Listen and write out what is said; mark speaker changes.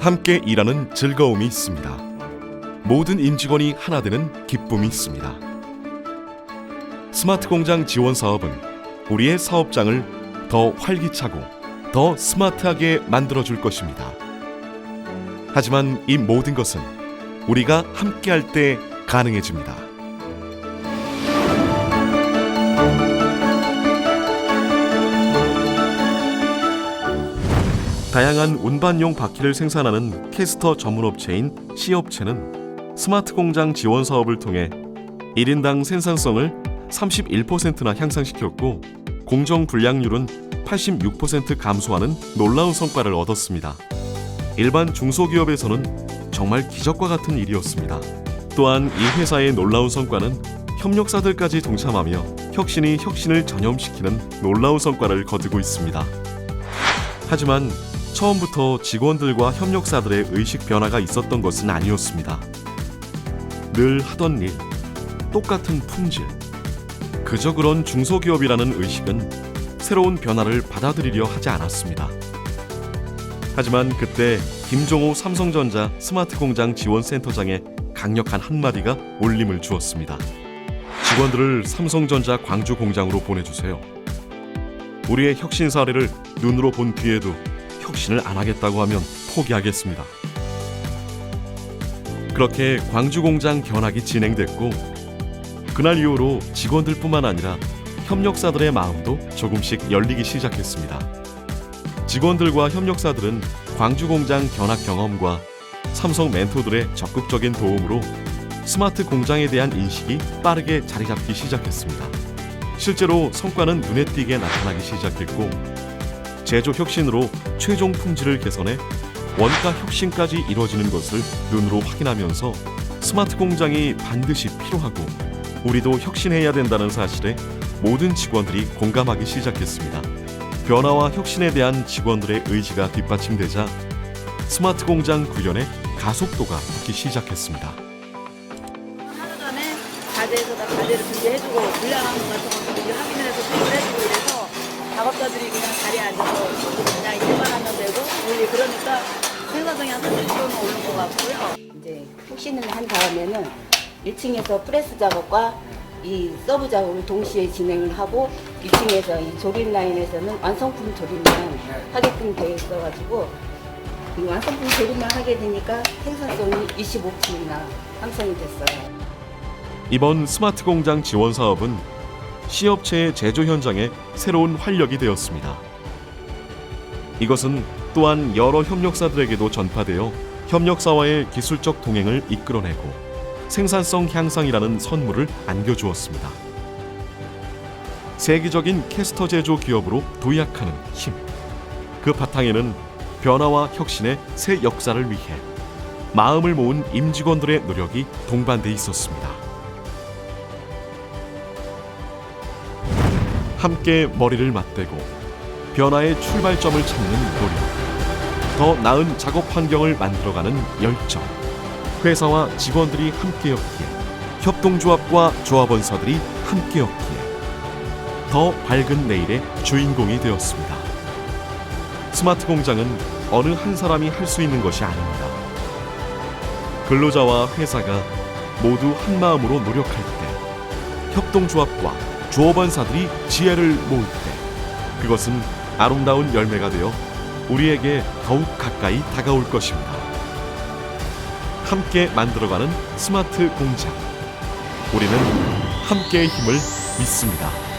Speaker 1: 함께 일하는 즐거움이 있습니다. 모든 임직원이 하나 되는 기쁨이 있습니다. 스마트 공장 지원 사업은 우리의 사업장을 더 활기차고 더 스마트하게 만들어 줄 것입니다. 하지만 이 모든 것은 우리가 함께할 때 가능해집니다. 다양한 운반용 바퀴를 생산하는 캐스터 전문 업체인 C업체는 스마트 공장 지원 사업을 통해 1인당 생산성을 31%나 향상시켰고 공정 불량률은 86% 감소하는 놀라운 성과를 얻었습니다. 일반 중소기업에서는 정말 기적과 같은 일이었습니다. 또한 이 회사의 놀라운 성과는 협력사들까지 동참하며 혁신이 혁신을 전염시키는 놀라운 성과를 거두고 있습니다. 하지만 처음부터 직원들과 협력사들의 의식 변화가 있었던 것은 아니었습니다. 늘 하던 일, 똑같은 품질. 그저 그런 중소기업이라는 의식은 새로운 변화를 받아들이려 하지 않았습니다. 하지만 그때 김종호 삼성전자 스마트 공장 지원센터장의 강력한 한마디가 울림을 주었습니다. 직원들을 삼성전자 광주 공장으로 보내주세요. 우리의 혁신 사례를 눈으로 본 뒤에도 혁신을 안 하겠다고 하면 포기하겠습니다. 그렇게 광주 공장 견학이 진행됐고 그날 이후로 직원들뿐만 아니라 협력사들의 마음도 조금씩 열리기 시작했습니다. 직원들과 협력사들은 광주 공장 견학 경험과 삼성 멘토들의 적극적인 도움으로 스마트 공장에 대한 인식이 빠르게 자리 잡기 시작했습니다. 실제로 성과는 눈에 띄게 나타나기 시작했고 제조 혁신으로 최종 품질을 개선해 원가 혁신까지 이루어지는 것을 눈으로 확인하면서 스마트 공장이 반드시 필요하고 우리도 혁신해야 된다는 사실에 모든 직원들이 공감하기 시작했습니다. 변화와 혁신에 대한 직원들의 의지가 뒷받침되자 스마트 공장 구현의 가속도가 붙기 시작했습니다.
Speaker 2: 하루 전에 가대에서 다 가대를 분리해주고 불량한 것 같은 것도 미리 확인을 해서 수입을 해주고 이래서 작업자들이 그냥 자리에 앉아서 그냥 일만 하면 되고 우리 그러니까 생산성이 한 30%는 오른 것 같고요.
Speaker 3: 이제 혁신을 한 다음에는 1층에서 프레스 작업과 이 서브 작업을 동시에 진행을 하고 2층에서 이 조립 라인에서는 완성품 조립만 하게끔 되어 있어가지고 이 완성품 조립만 하게 되니까 생산성이 25%나 향상이 됐어요.
Speaker 1: 이번 스마트 공장 지원 사업은 C업체의 제조 현장에 새로운 활력이 되었습니다. 이것은 또한 여러 협력사들에게도 전파되어 협력사와의 기술적 동행을 이끌어내고 생산성 향상이라는 선물을 안겨주었습니다. 세계적인 캐스터 제조 기업으로 도약하는 힘. 그 바탕에는 변화와 혁신의 새 역사를 위해 마음을 모은 임직원들의 노력이 동반돼 있었습니다. 함께 머리를 맞대고 변화의 출발점을 찾는 노력. 더 나은 작업 환경을 만들어가는 열정. 회사와 직원들이 함께였기에 협동조합과 조합원사들이 함께였기에 더 밝은 내일의 주인공이 되었습니다. 스마트 공장은 어느 한 사람이 할 수 있는 것이 아닙니다. 근로자와 회사가 모두 한 마음으로 노력할 때, 협동조합과 조업원사들이 지혜를 모을 때, 그것은 아름다운 열매가 되어 우리에게 더욱 가까이 다가올 것입니다. 함께 만들어가는 스마트 공장. 우리는 함께의 힘을 믿습니다.